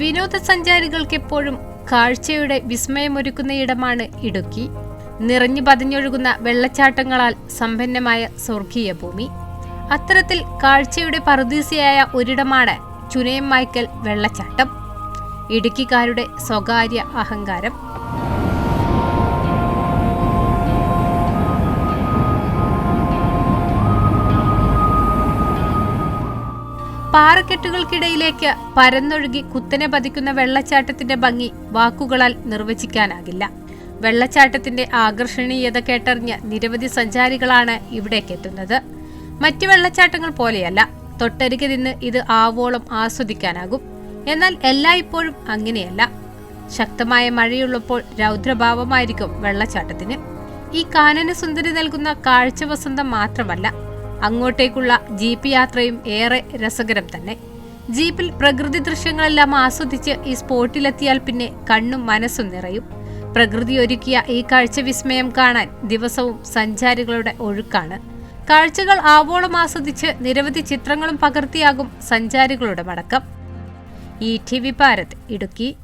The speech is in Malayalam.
വിനോദസഞ്ചാരികൾക്ക് എപ്പോഴും കാഴ്ചയുടെ വിസ്മയമൊരുക്കുന്ന ഇടമാണ് ഇടുക്കി. നിറഞ്ഞു പതിഞ്ഞൊഴുകുന്ന വെള്ളച്ചാട്ടങ്ങളാൽ സമ്പന്നമായ സ്വർഗീയ ഭൂമി. അത്തരത്തിൽ കാഴ്ചയുടെ പറുദീസയായ ഒരിടമാണ് ചുനയം മൈക്കൽ വെള്ളച്ചാട്ടം. ഇടുക്കിക്കാരുടെ സ്വകാര്യ അഹങ്കാരം. പാറക്കെട്ടുകൾക്കിടയിലേക്ക് പരന്നൊഴുകി കുത്തനെ പതിക്കുന്ന വെള്ളച്ചാട്ടത്തിന്റെ ഭംഗി വാക്കുകളാൽ നിർവചിക്കാനാകില്ല. വെള്ളച്ചാട്ടത്തിന്റെ ആകർഷണീയത കേട്ടറിഞ്ഞ് നിരവധി സഞ്ചാരികളാണ് ഇവിടേക്ക് എത്തുന്നത്. മറ്റു വെള്ളച്ചാട്ടങ്ങൾ പോലെയല്ല തൊട്ടരികെ നിന്ന് ഇത് ആവോളം ആസ്വദിക്കാനാകും. എന്നാൽ എല്ലായ്പ്പോഴും അങ്ങനെയല്ല. ശക്തമായ മഴയുള്ളപ്പോൾ രൗദ്രഭാവമായിരിക്കും വെള്ളച്ചാട്ടത്തിന്. ഈ കാനന സുന്ദരി നൽകുന്ന കാഴ്ച വസന്തം മാത്രമല്ല അങ്ങോട്ടേക്കുള്ള ജീപ്പ് യാത്രയും ഏറെ രസകരം തന്നെ. ജീപ്പിൽ പ്രകൃതി ദൃശ്യങ്ങളെല്ലാം ആസ്വദിച്ച് ഈ സ്പോട്ടിലെത്തിയാൽ പിന്നെ കണ്ണും മനസ്സും നിറയും. പ്രകൃതി ഒരുക്കിയ ഈ കാഴ്ച വിസ്മയം കാണാൻ ദിവസവും സഞ്ചാരികളുടെ ഒഴുക്കാണ്. കാഴ്ചകൾ ആവോളം ആസ്വദിച്ച് നിരവധി ചിത്രങ്ങളും പകർത്തിയാകും സഞ്ചാരികളുടെ മടക്കം. E T V Bharat Idukki.